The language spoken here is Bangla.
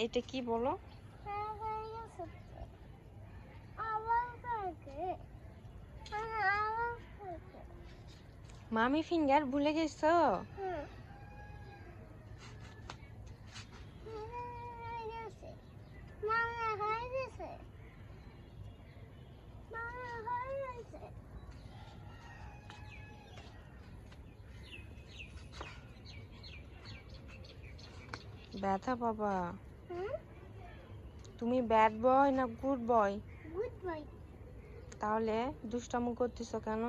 এটা কি বলো? মামি ফিঙ্গার ভুলে গেছো? ব্যথা বাবা। তুমি ব্যাড বয় না গুড বয় গুড বয় তাহলে দুষ্টামু করতেছো কেন?